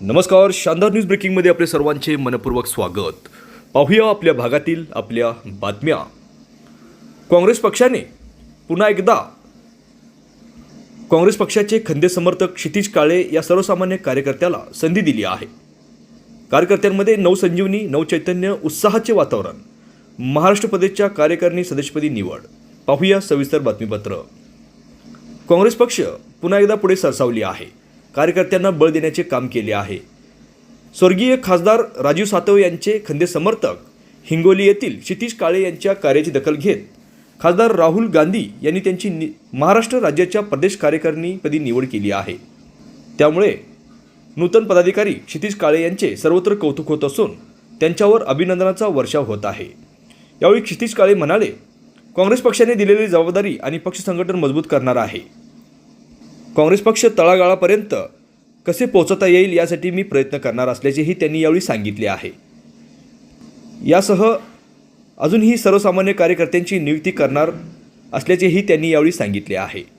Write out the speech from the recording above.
नमस्कार शानदार न्यूज ब्रेकिंगमध्ये आपले सर्वांचे मनपूर्वक स्वागत. पाहूया आपल्या भागातील आपल्या बातम्या. काँग्रेस पक्षाने पुन्हा एकदा काँग्रेस पक्षाचे खंदे समर्थक क्षितिज काळे या सर्वसामान्य कार्यकर्त्याला संधी दिली आहे. कार्यकर्त्यांमध्ये नवसंजीवनी नवचैतन्य उत्साहाचे वातावरण. महाराष्ट्र प्रदेशच्या कार्यकारिणी सदस्यपदी निवड. पाहूया सविस्तर बातमीपत्र. काँग्रेस पक्ष पुन्हा एकदा पुढे सरसावली आहे. कार्यकर्त्यांना बळ देण्याचे काम केले आहे. स्वर्गीय खासदार राजीव सातव यांचे खंदे समर्थक हिंगोली येथील क्षितिश काळे यांच्या कार्याची दखल घेत खासदार राहुल गांधी यांनी त्यांची नि महाराष्ट्र राज्याच्या प्रदेश कार्यकारिणीपदी निवड केली आहे. त्यामुळे नूतन पदाधिकारी क्षितिश काळे यांचे सर्वत्र कौतुक होत असून त्यांच्यावर अभिनंदनाचा वर्षाव होत आहे. यावेळी क्षितिश काळे म्हणाले काँग्रेस पक्षाने दिलेली जबाबदारी आणि पक्ष संघटन मजबूत करणार आहे. काँग्रेस पक्ष तळागाळापर्यंत कसे पोचवता येईल यासाठी मी प्रयत्न करणार असल्याचेही त्यांनी यावेळी सांगितले आहे. यासह अजूनही सर्वसामान्य कार्यकर्त्यांची नियुक्ती करणार असल्याचेही त्यांनी यावेळी सांगितले आहे.